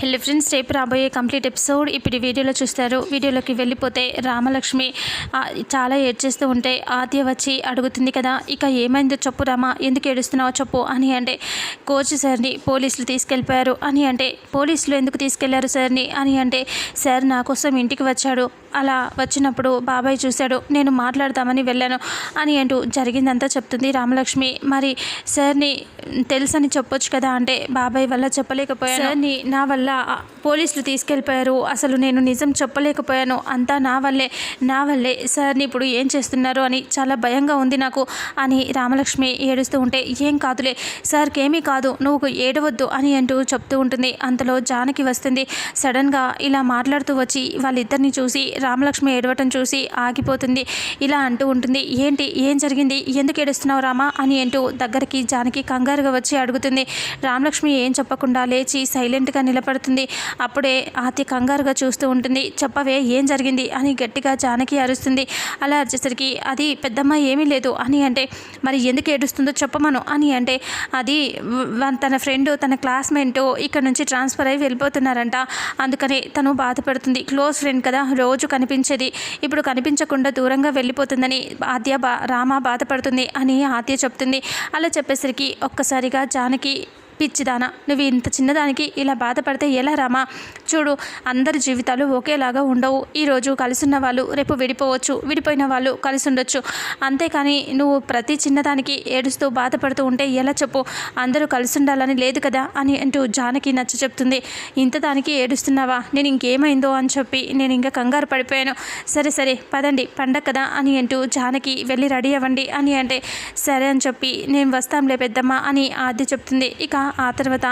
Hello friends రేపు రాబోయే complete episode ఇప్పుడు వీడియోలో చూస్తారు. వీడియోలోకి వెళ్ళిపోతే రామలక్ష్మి చాలా ఏడ్చేస్తూ ఉంటే ఆద్య వచ్చి అడుగుతుంది కదా ఇక ఏమైందో చెప్పు రామ ఎందుకు ఏడుస్తున్నావో చెప్పు అని అంటే కోచ్ సార్ని పోలీసులు తీసుకెళ్ళిపోయారు అని అంటే పోలీసులు ఎందుకు తీసుకెళ్ళారు సార్ని అని అంటే సార్ నా కోసం ఇంటికి వచ్చాడు అలా వచ్చినప్పుడు బాబాయ్ చూశాడు నేను మాట్లాడదామని వెళ్ళాను అని అంటూ జరిగిందంతా చెప్తుంది రామలక్ష్మి. మరి సార్ని తెలుసని చెప్పొచ్చు కదా అంటే బాబాయ్ వల్ల చెప్పలేకపోయాను. సార్ని నా వల్ల పోలీసులు తీసుకెళ్ళిపోయారు. అసలు నేను నిజం చెప్పలేకపోయాను. అంతా నా వల్లే నా వల్లే. సార్ని ఇప్పుడు ఏం చేస్తున్నారు అని చాలా భయంగా ఉంది నాకు అని రామలక్ష్మి ఏడుస్తూ ఉంటే ఏం కాదులే సార్కి ఏమీ కాదు నువ్వు ఏడవద్దు అని అంటూ చెప్తూ ఉంటుంది. అంతలో జానకి వస్తుంది. సడన్గా ఇలా మాట్లాడుతూ వచ్చి వాళ్ళిద్దరిని చూసి రామలక్ష్మి ఏడవటం చూసి ఆగిపోతుంది. ఇలా అంటూ ఉంటుంది. ఏంటి? ఏం జరిగింది? ఎందుకు ఏడుస్తున్నావు రామా? అని అంటూ దగ్గరికి జానకి కంగారుగా వచ్చి అడుగుతుంది. రామలక్ష్మి ఏం చెప్పకుండా లేచి సైలెంట్గా నిలబడుతుంది. అప్పుడే ఆతి కంగారుగా చూస్తూ ఉంటుంది. చెప్పవే ఏం జరిగింది? అని గట్టిగా జానకి అరుస్తుంది. అలా అరిచేసరికి అది పెద్దమ్మ ఏమీ లేదు. అని అంటే మరి ఎందుకు ఏడుస్తుందో చెప్పమను? అని అంటే అది తన ఫ్రెండ్ తన క్లాస్మేట్ ఇక్కడ నుంచి ట్రాన్స్ఫర్ అయ్యి వెళ్ళిపోతున్నారంట. అందుకని తను బాధపడుతుంది. క్లోజ్ ఫ్రెండ్ కదా రోజు కనిపించేది. ఇప్పుడు కనిపించకుండా దూరంగా వెళ్ళిపోతుందని ఆద్య బా రామ బాధపడుతుంది అని ఆద్య చెప్తుంది. అలా చెప్పేసరికి ఒక్కసారిగా జానకి పిచ్చిదానా నువ్వు ఇంత చిన్నదానికి ఇలా బాధపడితే ఎలా రామా? చూడు అందరి జీవితాలు ఒకేలాగా ఉండవు. ఈరోజు కలిసున్న వాళ్ళు రేపు విడిపోవచ్చు విడిపోయిన వాళ్ళు కలిసి ఉండొచ్చు అంతేకాని నువ్వు ప్రతి చిన్నదానికి ఏడుస్తూ బాధపడుతూ ఉంటే ఎలా చెప్పు? అందరూ కలిసి ఉండాలని లేదు కదా? అని అంటూ జానకి నచ్చ చెప్తుంది. ఇంత దానికి ఏడుస్తున్నావా? నేను ఇంకేమైందో అని చెప్పి నేను ఇంకా కంగారు పడిపోయాను. సరే సరే పదండి పండగ కదా అని అంటూ జానకి వెళ్ళి రెడీ అవ్వండి అని అంటే సరే అని చెప్పి నేను వస్తాంలే పెద్దమ్మ అని ఆది చెప్తుంది. ఇక ఆ తర్వాత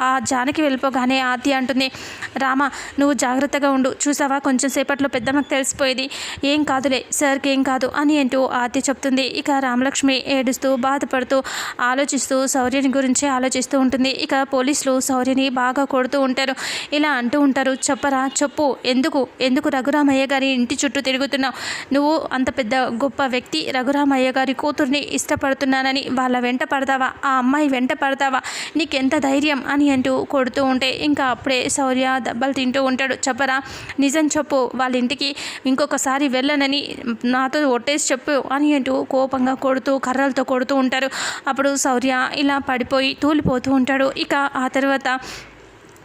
ఆ జానకి వెళ్ళిపోగానే ఆతి అంటుంది రామ నువ్వు జాగ్రత్తగా ఉండు. చూసావా? కొంచెం సేపట్లో పెద్దమ్మకు తెలిసిపోయేది. ఏం కాదులే సార్కి ఏం కాదు అని అంటూ ఆతి చెప్తుంది. ఇక రామలక్ష్మి ఏడుస్తూ బాధపడుతూ ఆలోచిస్తూ శౌర్యని గురించి ఆలోచిస్తూ ఉంటుంది. ఇక పోలీసులు శౌర్యని బాగా కొడుతూ ఉంటారు. ఇలా అంటూ ఉంటారు చెప్పరా చెప్పు. ఎందుకు? ఎందుకు రఘురామయ్య గారి ఇంటి చుట్టూ తిరుగుతున్నావు? నువ్వు అంత పెద్ద గొప్ప వ్యక్తి. రఘురామయ్య గారి కూతుర్ని ఇష్టపడుతున్నానని వాళ్ళ వెంట పడతావా? ఆ అమ్మాయి వెంట పడతావా? నీకెంత ధైర్యం అని అంటూ కొడుతూ ఉంటే ఇంకా అప్పుడే శౌర్య దెబ్బలు తింటూ ఉంటాడు. చెప్పరా? నిజం చెప్పు. వాళ్ళ ఇంటికి ఇంకొకసారి వెళ్ళనని నాతో ఒట్టేసి చెప్పు అని అంటూ కోపంగా కొడుతూ కర్రలతో కొడుతూ ఉంటారు. అప్పుడు శౌర్య ఇలా పడిపోయి తూలిపోతూ ఉంటాడు. ఇక ఆ తర్వాత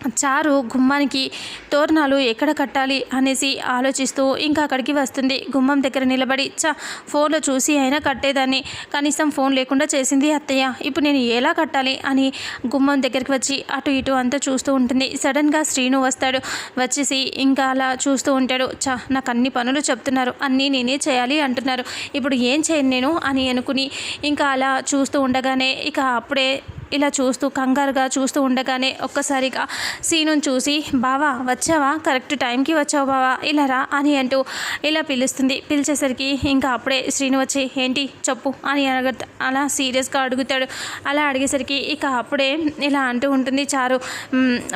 చారు గుమ్మానికి తోరణాలు ఎక్కడ కట్టాలి అనేసి ఆలోచిస్తూ ఇంకా అక్కడికి వస్తుంది. గుమ్మం దగ్గర నిలబడి చా ఫోన్లో చూసి అయినా కట్టేదాన్ని. కనీసం ఫోన్ లేకుండా చేసింది అత్తయ్య. ఇప్పుడు నేను ఎలా కట్టాలి అని గుమ్మం దగ్గరికి వచ్చి అటు ఇటు అంతా చూస్తూ ఉంటుంది. సడన్గా శ్రీను వస్తాడు. వచ్చేసి ఇంకా అలా చూస్తూ ఉంటాడు. చా నాకు అన్ని పనులు చెప్తున్నారు. అన్నీ నేనే చేయాలి అంటున్నారు. ఇప్పుడు ఏం చేయను నేను అని అనుకుని ఇంకా అలా చూస్తూ ఉండగానే ఇక అప్పుడే ఇలా చూస్తూ కంగారుగా చూస్తూ ఉండగానే ఒక్కసారిగా సీనుని చూసి బావా వచ్చావా? కరెక్ట్ టైంకి వచ్చావు బావా. ఇలా రా అని అంటూ ఇలా పిలుస్తుంది. పిలిచేసరికి ఇంకా అప్పుడే శ్రీను వచ్చి ఏంటి? చెప్పు అని అడగ అలా సీరియస్గా అడుగుతాడు. అలా అడిగేసరికి ఇక అప్పుడే ఇలా అంటూ ఉంటుంది. చారు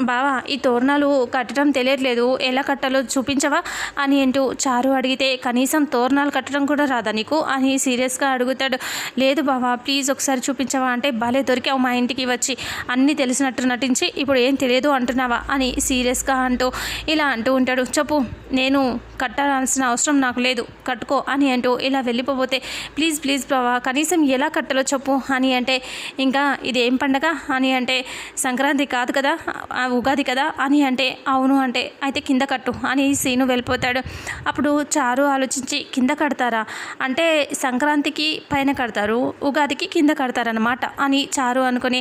బావా ఈ తోరణాలు కట్టడం తెలియట్లేదు. ఎలా కట్టాలో చూపించవా? అని అంటూ చారు అడిగితే కనీసం తోరణాలు కట్టడం కూడా రాదా నీకు? అని సీరియస్గా అడుగుతాడు. లేదు బావా ప్లీజ్ ఒకసారి చూపించవా అంటే భలే దొరికావు మా ఇంటికి వచ్చి అన్నీ తెలిసినట్టు నటించి ఇప్పుడు ఏం తెలియదు అంటున్నావా? అని సీరియస్గా అంటూ ఇలా అంటూ ఉంటాడు. చెప్పు నేను కట్టాల్సిన అవసరం నాకు లేదు కట్టుకో అని అంటూ ఇలా వెళ్ళిపోతే ప్లీజ్ ప్లీజ్ బావా కనీసం ఎలా కట్టాలో చెప్పు అని అంటే ఇంకా ఇది ఏం పండగ? అని అంటే సంక్రాంతి కాదు కదా ఆ ఉగాది కదా అని అంటే అవును అంటే అయితే కింద కట్టు అని సీను వెళ్ళిపోతాడు. అప్పుడు చారు ఆలోచించి కింద కడతారా? అంటే సంక్రాంతికి పైన కడతారు ఉగాదికి కింద కడతారనమాట అని చారు అనుకొని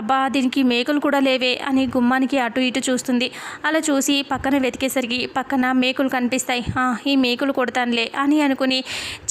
అబ్బా దీనికి మేకులు కూడా లేవే అని గుమ్మానికి అటు ఇటు చూస్తుంది. అలా చూసి పక్కన వెతికేసరికి పక్కన మేకులు కనిపిస్తాయి. ఈ మేకులు కొడతానులే అని అనుకుని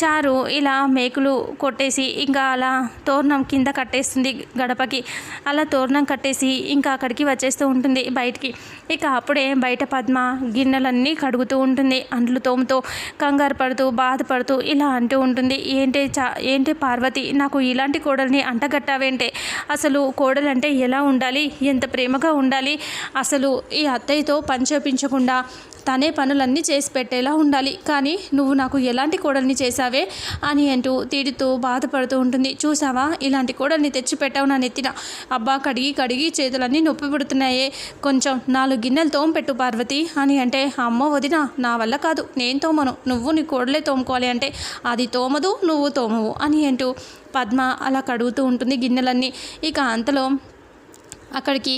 చారు ఇలా మేకులు కొట్టేసి ఇంకా అలా తోరణం కింద కట్టేస్తుంది గడపకి. అలా తోరణం కట్టేసి ఇంకా అక్కడికి వచ్చేస్తూ ఉంటుంది బయటికి. ఇక అప్పుడే బయట పద్మ గిన్నెలన్నీ కడుగుతూ ఉంటుంది. అంట్లు తోముతూ కంగారు పడుతూ బాధపడుతూ ఇలా అంటూ ఉంటుంది. ఏంటి చా ఏంటి పార్వతి నాకు ఇలాంటి కోడల్ని అంటగట్టావేంటే? అసలు అసలు కోడలంటే ఎలా ఉండాలి? ఎంత ప్రేమగా ఉండాలి? అసలు ఈ అత్తయ్యతో పని చేపించకుండా తనే పనులన్నీ చేసి పెట్టేలా ఉండాలి. కానీ నువ్వు నాకు ఎలాంటి కోడల్ని చేశావే అని అంటూ తీడుతూ బాధపడుతూ ఉంటుంది. చూసావా ఇలాంటి కోడల్ని తెచ్చి పెట్టావు నా నెత్తిన. అబ్బా కడిగి కడిగి చేతులన్నీ నొప్పి పుడుతున్నాయే. కొంచెం నాలుగు గిన్నెలు తోమపెట్టు పార్వతి అని అంటే అమ్మ వదిన నా వల్ల కాదు. నేను తోమను. నువ్వు నీ కోడలే తోముకోవాలి అంటే అది తోమదు నువ్వు తోమవు అని అంటూ పద్మ అలా కడుగుతూ ఉంటుంది గిన్నెలన్నీ. ఇక అంతలో అక్కడికి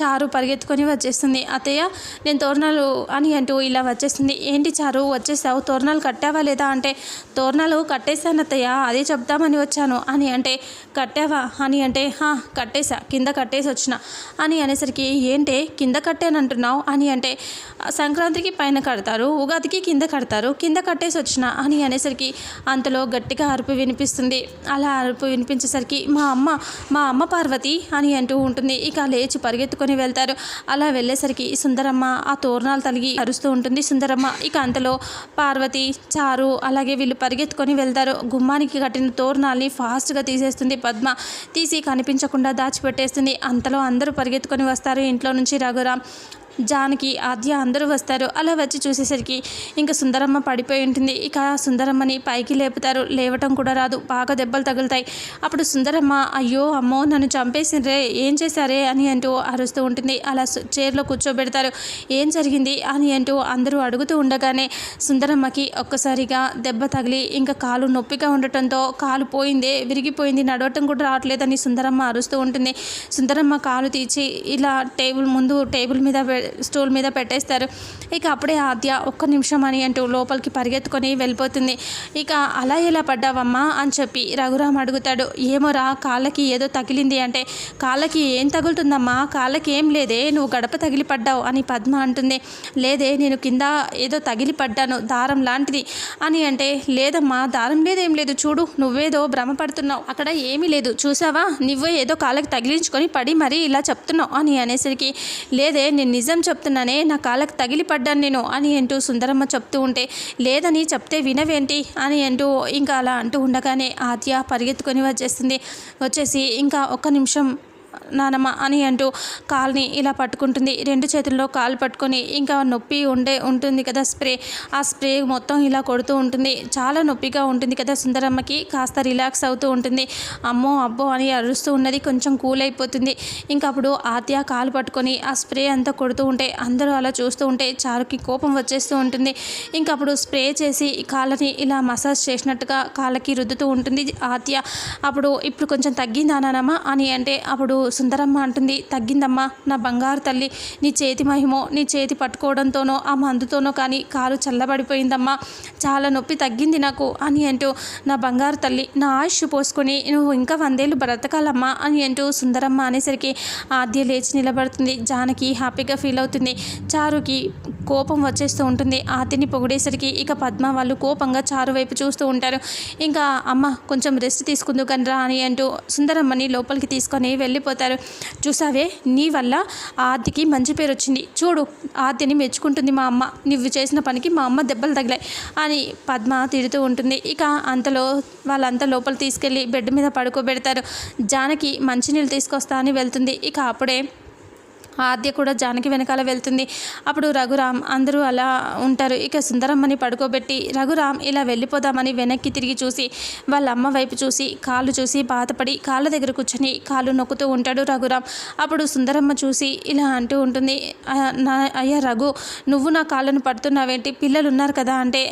చారు పరిగెత్తుకొని వచ్చేస్తుంది. అత్తయ్య నేను తోరణాలు అని అంటూ ఇలా వచ్చేస్తుంది. ఏంటి చారు వచ్చేసావు? తోరణాలు కట్టావా లేదా అంటే తోరణాలు కట్టేశాను అత్తయ్య అదే చెప్దామని వచ్చాను అని అంటే కట్టావా అని అంటే హా కట్టేశా కింద కట్టేసి వచ్చిన అని అనేసరికి ఏంటే కింద కట్టానంటున్నావు అని అంటే సంక్రాంతికి పైన కడతారు ఉగాదికి కింద కడతారు కింద కట్టేసి వచ్చిన అని అనేసరికి అంతలో గట్టిగా అరుపు వినిపిస్తుంది. అలా అరుపు వినిపించేసరికి మా అమ్మ మా అమ్మ పార్వతి అని అంటూ ఉంటుంది. ఇక లేచి పరిగెత్తుకొని వెళ్తారు. అలా వెళ్ళేసరికి సుందరమ్మ ఆ తోరణాలు తలిగి అరుస్తూ ఉంటుంది. సుందరమ్మ ఇక అంతలో పార్వతి చారు అలాగే వీళ్ళు పరిగెత్తుకొని వెళ్తారు. గుమ్మానికి కట్టిన తోరణాల్ని ఫాస్ట్గా తీసేస్తుంది పద్మ. తీసి కనిపించకుండా దాచిపెట్టేస్తుంది. అంతలో అందరూ పరిగెత్తుకొని వస్తారు. ఇంట్లో నుంచి రఘురామ్ జానకి ఆద్య అందరూ వస్తారు. అలా వచ్చి చూసేసరికి ఇంకా సుందరమ్మ పడిపోయి ఉంటుంది. ఇక సుందరమ్మని పైకి లేపుతారు. లేవటం కూడా రాదు. బాగా దెబ్బలు తగులుతాయి. అప్పుడు సుందరమ్మ అయ్యో అమ్మో నన్ను చంపేసిండ్రే. ఏం చేశారే? అని అంటూ అరుస్తూ ఉంటుంది. అలా చైర్లో కూర్చోబెడతారు. ఏం జరిగింది? అని అంటూ అందరూ అడుగుతూ ఉండగానే సుందరమ్మకి ఒక్కసారిగా దెబ్బ తగిలి ఇంకా కాలు నొప్పిగా ఉండటంతో కాలు పోయిందే విరిగిపోయింది నడవటం కూడా రావట్లేదని సుందరమ్మ అరుస్తూ ఉంటుంది. సుందరమ్మ కాలు తీర్చి ఇలా టేబుల్ ముందు టేబుల్ మీద స్టూల్ మీద పెట్టేస్తారు. ఇక అప్పుడే ఆద్య ఒక్క నిమిషం అని అంటూ లోపలికి పరిగెత్తుకొని వెళ్ళిపోతుంది. ఇక అలా ఎలా పడ్డావమ్మా అని చెప్పి రఘురామ్ అడుగుతాడు. ఏమోరా కాళ్ళకి ఏదో తగిలింది అంటే కాళ్ళకి ఏం తగులుతుందమ్మా? కాళ్ళకి ఏం లేదే నువ్వు గడప తగిలి పడ్డావు అని పద్మ అంటుంది. లేదే నేను కింద ఏదో తగిలి పడ్డాను దారం లాంటిది అని అంటే లేదమ్మా దారం లేదేం లేదు చూడు నువ్వేదో భ్రమపడుతున్నావు అక్కడ ఏమీ లేదు చూసావా? నువ్వే ఏదో కాళ్ళకి తగిలించుకొని పడి మరీ ఇలా చెప్తున్నావు అని అనేసరికి లేదే నేను నిజం చెప్తున్నానే నా కాళ్ళకు తగిలి పడ్డాను నేను అని అంటూ సుందరమ్మ చెప్తూ ఉంటే లేదని చెప్తే వినవేంటి అని అంటూ ఇంకా అలా అంటూ ఉండగానే ఆద్య పరిగెత్తుకొని వచ్చేస్తుంది వచ్చేసి ఇంకా ఒక్క నిమిషం నానమ్మ అని అంటూ కాల్ని ఇలా పట్టుకుంటుంది. రెండు చేతుల్లో కాలు పట్టుకొని ఇంకా నొప్పి ఉండే ఉంటుంది కదా స్ప్రే. ఆ స్ప్రే మొత్తం ఇలా కొడుతూ ఉంటుంది. చాలా నొప్పిగా ఉంటుంది కదా సుందరమ్మకి. కాస్త రిలాక్స్ అవుతూ ఉంటుంది. అమ్మో అబ్బో అని అరుస్తూ ఉన్నది. కొంచెం కూల్ అయిపోతుంది. ఇంకా అప్పుడు ఆద్య కాలు పట్టుకొని ఆ స్ప్రే అంతా కొడుతూ ఉంటే అందరూ అలా చూస్తూ ఉంటే చారుకి కోపం వచ్చేస్తూ ఉంటుంది. ఇంకా అప్పుడు స్ప్రే చేసి కాళ్ళని ఇలా మసాజ్ చేసినట్టుగా కాళ్ళకి రుద్దుతూ ఉంటుంది ఆద్య. అప్పుడు ఇప్పుడు కొంచెం తగ్గిందా నానమ్మ అని అంటే అప్పుడు సుందరమ్మ అంటుంది. తగ్గిందమ్మా నా బంగారు తల్లి నీ చేతి మహిమో నీ చేతి పట్టుకోవడంతోనో ఆ మందుతోనో కానీ కాలు చల్లబడిపోయిందమ్మా. చాలా నొప్పి తగ్గింది నాకు అని అంటూ నా బంగారు తల్లి నా ఆయుష్ పోసుకొని నువ్వు ఇంకా వందేళ్ళు బ్రతకాలమ్మా అని అంటూ సుందరమ్మ అనేసరికి ఆద్య లేచి నిలబడుతుంది. జానకి హ్యాపీగా ఫీల్ అవుతుంది. చారుకి కోపం వచ్చేస్తూ ఉంటుంది. ఆద్యని పొగిడేసరికి ఇక పద్మ వాళ్ళు కోపంగా చారు వైపు చూస్తూ ఉంటారు. ఇంకా అమ్మ కొంచెం రెస్ట్ తీసుకుందు కనరా అని అంటూ సుందరమ్మని లోపలికి తీసుకొని వెళ్ళిపోతారు. చూసావే నీ వల్ల ఆర్తికి మంచి పేరు వచ్చింది. చూడు ఆర్తిని మెచ్చుకుంటుంది మా అమ్మ. నువ్వు చేసిన పనికి మా అమ్మ దెబ్బలు తగిలాయి అని పద్మ తిడుతూ ఉంటుంది. ఇక అంతలో వాళ్ళంతా లోపల తీసుకెళ్ళి బెడ్ మీద పడుకోబెడతారు. జానకి మంచినీళ్ళు తీసుకొస్తా అని వెళ్తుంది. ఇక అప్పుడే ఆద్య కూడా జానకి వెనకాల వెళ్తుంది. అప్పుడు రఘురామ్ అందరూ అలా ఉంటారు. ఇక సుందరమ్మని పడుకోబెట్టి రఘురామ్ ఇలా వెళ్ళిపోదామని వెనక్కి తిరిగి చూసి వాళ్ళ అమ్మ వైపు చూసి కాళ్ళు చూసి బాధపడి కాళ్ళ దగ్గర కూర్చొని కాళ్ళు నొక్కుతూ ఉంటాడు రఘురామ్. అప్పుడు సుందరమ్మ చూసి ఇలా అంటూ ఉంటుంది నా అయ్యా రఘు నువ్వు నా కాళ్ళను పడుతున్నావేంటి? పిల్లలు ఉన్నారు కదా అంటే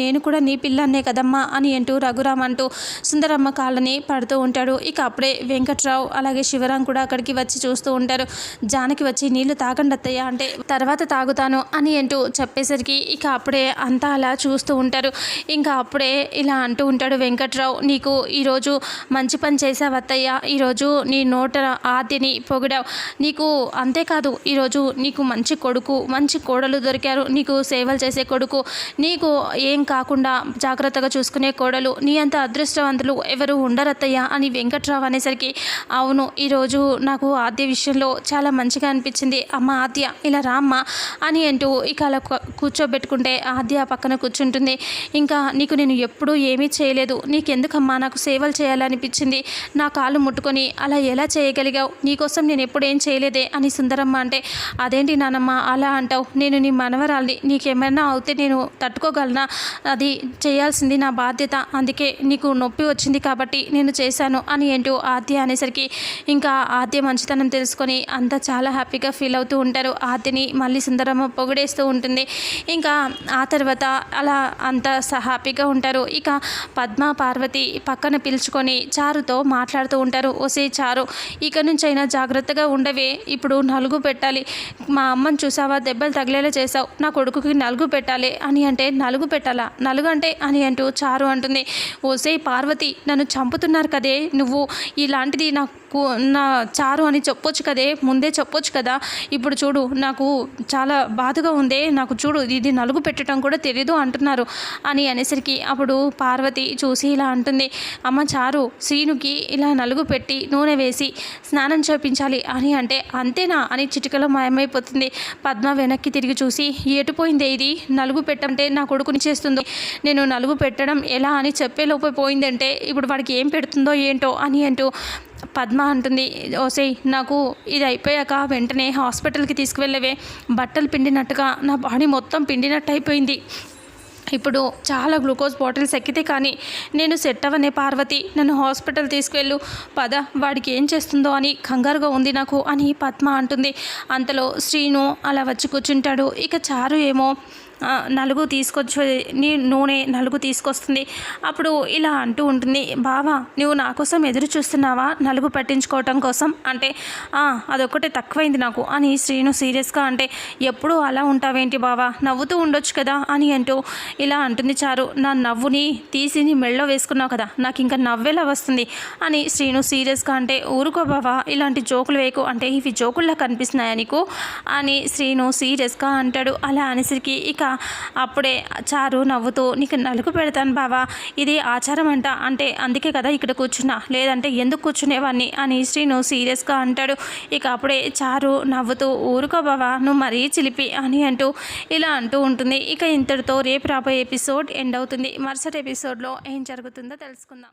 నేను కూడా నీ పిల్లన్నే కదమ్మా అని అంటూ రఘురామ్ అంటూ సుందరమ్మ కాళ్ళని పడుతూ ఉంటాడు. ఇక అప్పుడే వెంకట్రావు అలాగే శివరాం కూడా అక్కడికి వచ్చి చూస్తూ ఉంటారు. జానకి వచ్చి నీళ్ళు తాగండి అత్తయ్య అంటే తర్వాత తాగుతాను అని అంటూ చెప్పేసరికి ఇక అప్పుడే అంతా అలా చూస్తూ ఉంటారు. ఇంకా అప్పుడే ఇలా అంటూ ఉంటాడు వెంకట్రావు నీకు ఈరోజు మంచి పని చేసావు అత్తయ్య. ఈరోజు నీ నోట ఆద్యని పొగిడావు. నీకు అంతేకాదు ఈరోజు నీకు మంచి కొడుకు మంచి కోడలు దొరికారు. నీకు సేవలు చేసే కొడుకు నీకు ఏం కాకుండా జాగ్రత్తగా చూసుకునే కోడలు నీ అంత అదృష్టవంతులు ఎవరు ఉండరత్తయ్య అని వెంకట్రావు అనేసరికి అవును ఈరోజు నాకు ఆద్య విషయంలో చాలా మంచిగా అనిపించింది అమ్మ ఆద్య ఇలా రామ్మ అని అంటూ ఇక అలా కూర్చోబెట్టుకుంటే ఆద్య పక్కన కూర్చుంటుంది. ఇంకా నీకు నేను ఎప్పుడూ ఏమీ చేయలేదు. నీకెందుకమ్మా? నాకు సేవలు చేయాలనిపించింది. నా కాళ్ళు ముట్టుకొని అలా ఎలా చేయగలిగావు? నీకోసం నేను ఎప్పుడేం చేయలేదే? అని సుందరమ్మ అంటే అదేంటి నానమ్మ అలా అంటావు. నేను నీ మనవరాల్ని. నీకేమైనా అవుతే నేను తట్టుకోగలనా? అది చేయాల్సింది నా బాధ్యత. అందుకే నీకు నొప్పి వచ్చింది కాబట్టి నేను చేశాను అని ఏంటో ఆద్య అనేసరికి ఇంకా ఆద్య మంచితనం తెలుసుకొని అంతా చాలా హ్యాపీ హ్యాపీగా ఫీల్ అవుతూ ఉంటారు. ఆతిని మళ్ళీ సుందరమ్మ పొగిడేస్తూ ఉంటుంది. ఇంకా ఆ తర్వాత అలా అంత హ్యాపీగా ఉంటారు. ఇక పద్మ పార్వతి పక్కన పిలుచుకొని చారుతో మాట్లాడుతూ ఉంటారు. ఒసే చారు ఇక నుంచైనా జాగ్రత్తగా ఉండవే. ఇప్పుడు నలుగు పెట్టాలి. మా అమ్మని చూసావా? దెబ్బలు తగిలేలా చేసావు నా కొడుకుకి నలుగు పెట్టాలి అని అంటే నలుగు పెట్టాలా? నలుగు అంటే అని అంటూ చారు అంటుంది. ఓసే పార్వతి నన్ను చంపుతున్నారు కదే నువ్వు. ఇలాంటిది నాకు నా చారు అని చెప్పొచ్చు కదే ముందే చెప్పొచ్చు కదా. ఇప్పుడు చూడు నాకు చాలా బాధగా ఉందే నాకు చూడు ఇది నలుగు పెట్టడం కూడా తెలీదు అంటున్నారు. అని అనేసరికి అప్పుడు పార్వతి చూసి ఇలా అంటుంది అమ్మ చారు శ్రీనుకి ఇలా నలుగు పెట్టి నూనె వేసి స్నానం చేపించాలి అని అంటే అంతేనా? అని చిటికలో మాయమైపోతుంది. పద్మ వెనక్కి తిరిగి చూసి ఏటుపోయిందే ఇది? నలుగు పెట్టంటే నా కొడుకుని చేస్తుంది? నేను నలుగు పెట్టడం ఎలా అని చెప్పేలోపు పోయిందంటే ఇప్పుడు వాడికి ఏం పెడుతుందో ఏంటో? అని అంటూ పద్మ అంటుంది ఓసే నాకు ఇది అయిపోయాక వెంటనే హాస్పిటల్కి తీసుకువెళ్ళవే. బట్టలు పిండినట్టుగా నా బాడీ మొత్తం పిండినట్టు అయిపోయింది ఇప్పుడు చాలా గ్లూకోజ్ బాటిల్స్ ఎక్కితే కానీ నేను సెట్ అవ్వనే పార్వతి. నన్ను హాస్పిటల్ తీసుకువెళ్ళు. పద వాడికి ఏం చేస్తుందో అని కంగారుగా ఉంది నాకు అని పద్మ అంటుంది. అంతలో శ్రీను అలా వచ్చి కూర్చుంటాడు. ఇక చారు ఏమో నలుగు తీసుకొచ్చే నీ నూనె నలుగు తీసుకొస్తుంది. అప్పుడు ఇలా అంటూ ఉంటుంది బావా నువ్వు నా కోసం ఎదురు చూస్తున్నావా? నలుగు పట్టించుకోవటం కోసం? అంటే అదొక్కటే తక్కువైంది నాకు అని శ్రీను సీరియస్గా అంటే ఎప్పుడూ అలా ఉంటావేంటి బావా? నవ్వుతూ ఉండొచ్చు కదా? అని అంటూ ఇలా అంటుంది చారు నా నవ్వుని తీసి నీ మెళ్ళో వేసుకున్నావు కదా నాకు ఇంకా నవ్వేలా వస్తుంది అని శ్రీను సీరియస్గా అంటే ఊరుకో బావా ఇలాంటి జోకులు వేయకు అంటే ఇవి జోకుల్లా కనిపిస్తున్నాయా నీకు? అని శ్రీను సీరియస్గా అంటాడు. అలా అనేసరికి ఇక అప్పుడే చారు నవ్వుతూ నీకు నలుగు పెడతాను బావా ఇది ఆచారం అంట. అంటే అందుకే కదా ఇక్కడ కూర్చున్నా. లేదంటే ఎందుకు కూర్చునేవాడిని అని శ్రీను సీరియస్గా అంటాడు. ఇక అప్పుడే చారు నవ్వుతూ ఊరుకో బావా నువ్వు మరీ చిలిపి అని అంటూ ఇలా అంటూ ఉంటుంది. ఇక ఇంతటితో రేపు రాబోయే ఎపిసోడ్ ఎండ్ అవుతుంది. మరుసటి ఎపిసోడ్లో ఏం జరుగుతుందో తెలుసుకుందాం.